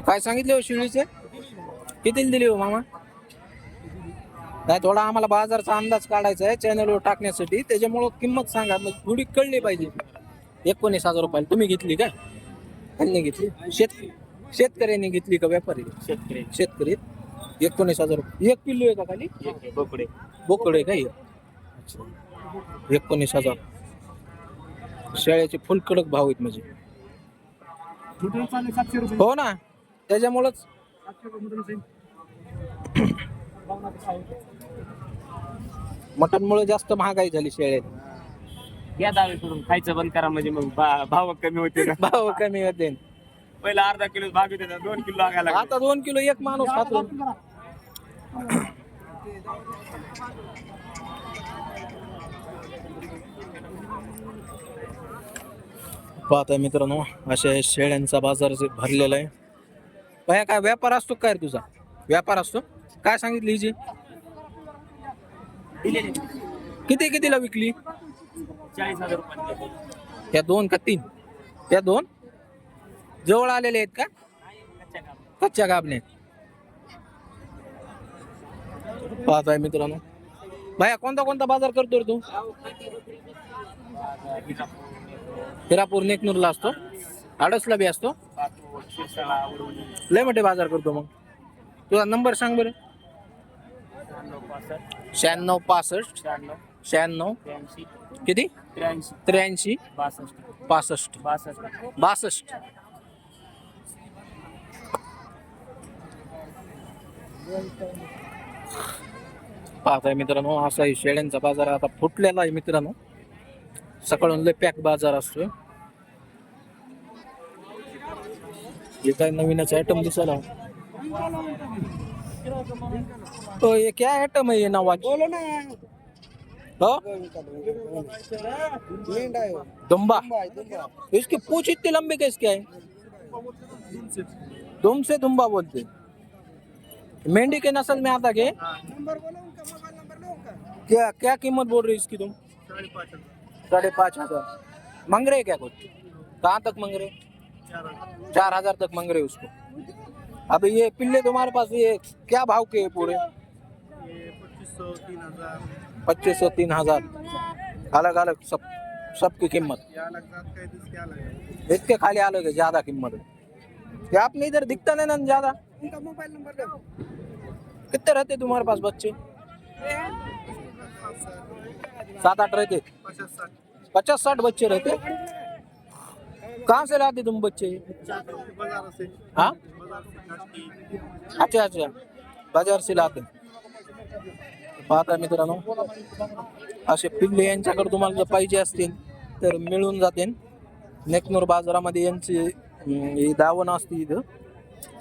काय सांगितले हो शिळीचे कितीला दिली हो मामा? नाही थोडा आम्हाला बाजारचा अंदाज काढायचा आहे चॅनलवर टाकण्यासाठी. त्याच्यामुळं किंमत सांगा. मग थोडी कळली पाहिजे. एकोणीस हजार रुपयाला तुम्ही घेतली का? त्यांनी घेतली. शेतकरी. शेतकऱ्यांनी घेतली का व्यापारी? शेतकरी. शेतकरी. एकोणीस हजार रुपये. एक किलो आहे का खाली? बोकडे. बोकड आहे का? अच्छा. एकोणीस हजार. शेळ्याचे फुल कडक भाव आहेत म्हणजे हो ना. त्याच्यामुळंच. मटनमुळे जास्त महागाई झाली शेळ्यात. या दावे करून खायचं बंद करा म्हणजे मग भाव कमी होते भाव कमी होते पहिला अर्धा किलो भाग होते ना दोन किलो लागायला लागले. आता दोन किलो एक माणूस खातो. पाहताय मित्रांनो अशा या शेळ्यांचा बाजार जे भरलेला आहे. बाया काय व्यापार असतो काय रे तुझा? व्यापार असतो? काय सांगितली हिची? दिलेले किती कितीला विकली? चाळीस हजार रुपये त्या दोन का तीन? त्या दोन? जवळ आलेले आहेत का? कच्च्या गाबने पाहताय मित्रांनो. बाया कोणता कोणता बाजार करतो रे तू? हिरापूर नेकनूरला असतो. आडसला बी असतो. लय मोठे बाजार करतो मग. तुझा नंबर सांग बरं. शहाण्णव पासष्ट. शहाण्णव. किती? त्र्याऐंशी. त्र्याऐंशी. बासष्ट. पासष्ट. बासष्ट बासष्ट. पाहताय मित्रांनो असा आहे शेळ्यांचा बाजार आता फुटलेला आहे मित्रांनो. सकाळून लय पॅक बाजार असतोय. हे काय नवीनच आयटम दिसायला तो ये क्या बोलो ना. मेंढा आहे दुम्बा दुम्बा, दुम्बा. इसकी पूछ इतनी लंबी कैसे है? दुम से दुम्बा बोलते मेंढी के नस्ल में आता के? नंबर बोलो उनका मोबाइल नंबर लो उनका। क्या क्या कीमत बोल रही है इसकी तुम? साढ़े पाँच हज़ार। मंग रहे हैं क्या कुछ? कहाँ तक मंग रहे? हैं? चार हज़ार तक मंग रहे हैं उसको। अब ये पिल्ले तुम्हारे पास ये क्या भाव के है पूरे? पच्चीस सौ तीन हज़ार। अलग अलग सब सबकी कीमत। इसके खाली अलग है ज़्यादा कीमत है। ये आपने इधर दिखता नहीं ना ज्यादा. उनका मोबाइल नंबर लो कितने रहते तुम्हारे पास बच्चे? सात आठ रहते. पचास साठ बच्चे रहते. कहाँ से लाते तुम बच्चे? हाँ? अच्छा अच्छा. बाजार से लाते. पाहता मित्रांनो. असे पिल्ले यांच्याकडे तुम्हाला जर पाहिजे असतील तर मिळून जातील. नेकनूर बाजारामध्ये यांची ही दावण असते इथं.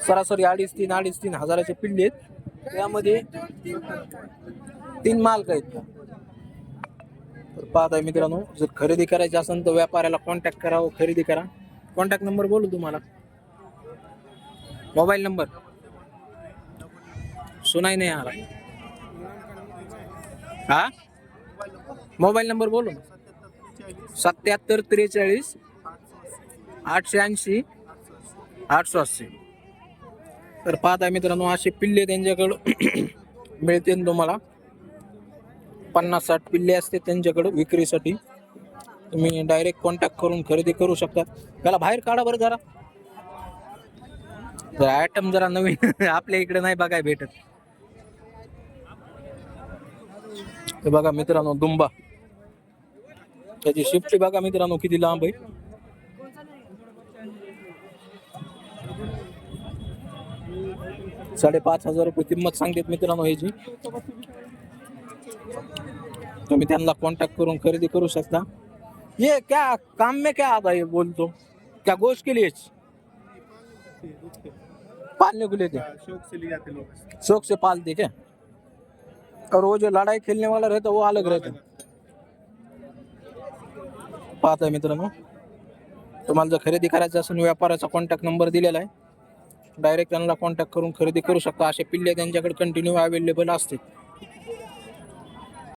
सरासरी अडीच तीन अडीच तीन हजाराचे पिल्ले आहेत. त्यामध्ये तीन मालक आहेत. का तर पाहताय मित्रांनो जर खरेदी करायची असेल तर व्यापाऱ्याला कॉन्टॅक्ट करा व खरेदी करा. कॉन्टॅक्ट नंबर बोलू तुम्हाला. मोबाईल नंबर सुनाई नाही आला. हा? मोबाईल नंबर बोलू. सत्याहत्तर त्रेचाळीस आठशे ऐंशी आठशे अस्सी. तर पाहता मित्रांनो असे पिल्ले त्यांच्याकडं मिळतील तुम्हाला. पन्नास साठ पिल्ले असते त्यांच्याकडं विक्रीसाठी. तुम्ही डायरेक्ट कॉन्टॅक्ट करून खरेदी करू शकता. त्याला बाहेर काढा बरं जरा. जरा आयटम जरा नवीन आपल्या इकडे नाही बघाय भेटत. हे बघा मित्रांनो दुंबा. त्याची शिफ्टी बघा मित्रांनो किती लांब आहे. साडेपाच हजार रुपये किंमत सांगतात मित्रांनो ह्याची. तुम्ही त्यांना कॉन्टॅक्ट करून खरेदी करू शकता. ये क्या काम में क्या आता हे बोलतो? क्या गोश के लिए पालने को लेते. शौक से ले जाते लोग शौक से पालते क्या? और वो जो लड़ाई खेलने वाला रहता वो अलग रहता पाहताय मित्रांनो तुम्हाला जर खरेदी करायचं असेल व्यापाराचा कॉन्टॅक्ट नंबर दिलेला आहे. डायरेक्ट त्यांना कॉन्टॅक्ट करून खरेदी करू शकता. असे पिल्ले त्यांच्याकडे कंटिन्यू अवेलेबल असते